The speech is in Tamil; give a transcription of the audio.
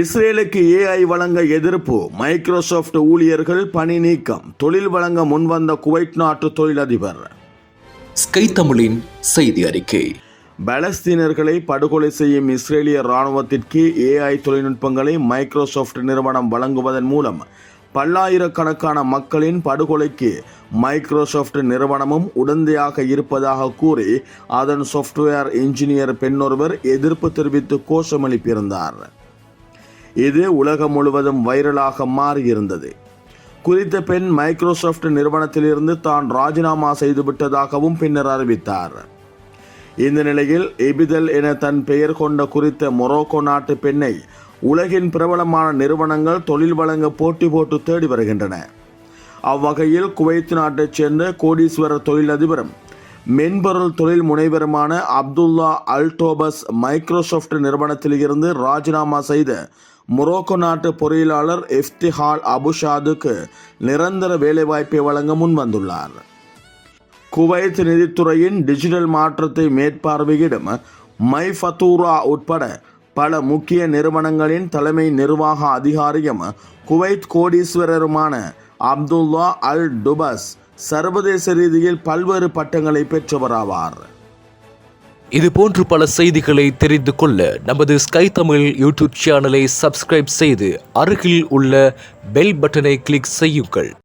இஸ்ரேலுக்கு ஏஐ வழங்க எதிர்ப்பு. மைக்ரோசாஃப்ட் ஊழியர்கள் பணி நீக்கம். தொழில் வழங்க முன்வந்த குவைட் நாட்டு தொழிலதிபர். ஸ்கை தமிழின் செய்தி அறிக்கை. பலஸ்தீனர்களை படுகொலை செய்யும் இஸ்ரேலிய இராணுவத்திற்கு ஏஐ தொழில்நுட்பங்களை மைக்ரோசாஃப்ட் நிறுவனம் வழங்குவதன் மூலம் பல்லாயிரக்கணக்கான மக்களின் படுகொலைக்கு மைக்ரோசாஃப்ட் நிறுவனமும் உடந்தையாக இருப்பதாக கூறி அதன் சாஃப்ட்வேர் இன்ஜினியர் பெண்ணொருவர் எதிர்ப்பு தெரிவித்து கோஷமளிப்பிருந்தார். இது உலகம் முழுவதும் வைரலாக மாறியிருந்தது. குறித்த பெண் மைக்ரோசாஃப்ட் நிறுவனத்திலிருந்து தான் ராஜினாமா செய்துவிட்டதாகவும் பின்னர் அறிவித்தார். இந்த நிலையில் எபிதல் என தன் பெயர் கொண்ட குறித்த மொரோக்கோ நாட்டு பெண்ணை உலகின் பிரபலமான நிறுவனங்கள் தொழில் வழங்க போட்டி போட்டு தேடி வருகின்றன. அவ்வகையில் குவைத் நாட்டைச் சேர்ந்த கோடீஸ்வரர் தொழிலதிபரும் மென்பொருள் தொழில் முனைவருமான அப்துல்லா அல்டோபஸ் மைக்ரோசாஃப்ட் நிறுவனத்தில் இருந்து ராஜினாமா செய்த மொரோக்கோ நாட்டு பொறியியலாளர் இஃப்திஹால் அபுஷாதுக்கு நிரந்தர வேலைவாய்ப்பை வழங்க முன்வந்துள்ளார். குவைத் நிதித்துறையின் டிஜிட்டல் மாற்றத்தை மேற்பார்வையிடும் மை ஃபத்தூரா உட்பட பல முக்கிய நிறுவனங்களின் தலைமை நிர்வாக அதிகாரியும் குவைத் கோடீஸ்வரருமான அப்துல்லா அல் டுபஸ் சர்வதேச ரீதியில் பல்வேறு பட்டங்களை பெற்றவராவார். இது போன்று பல செய்திகளை தெரிந்து கொள்ள நமது ஸ்கை தமிழ் யூடியூப் சேனலை சப்ஸ்கிரைப் செய்து அருகில் உள்ள பெல் பட்டனை கிளிக் செய்யுங்கள்.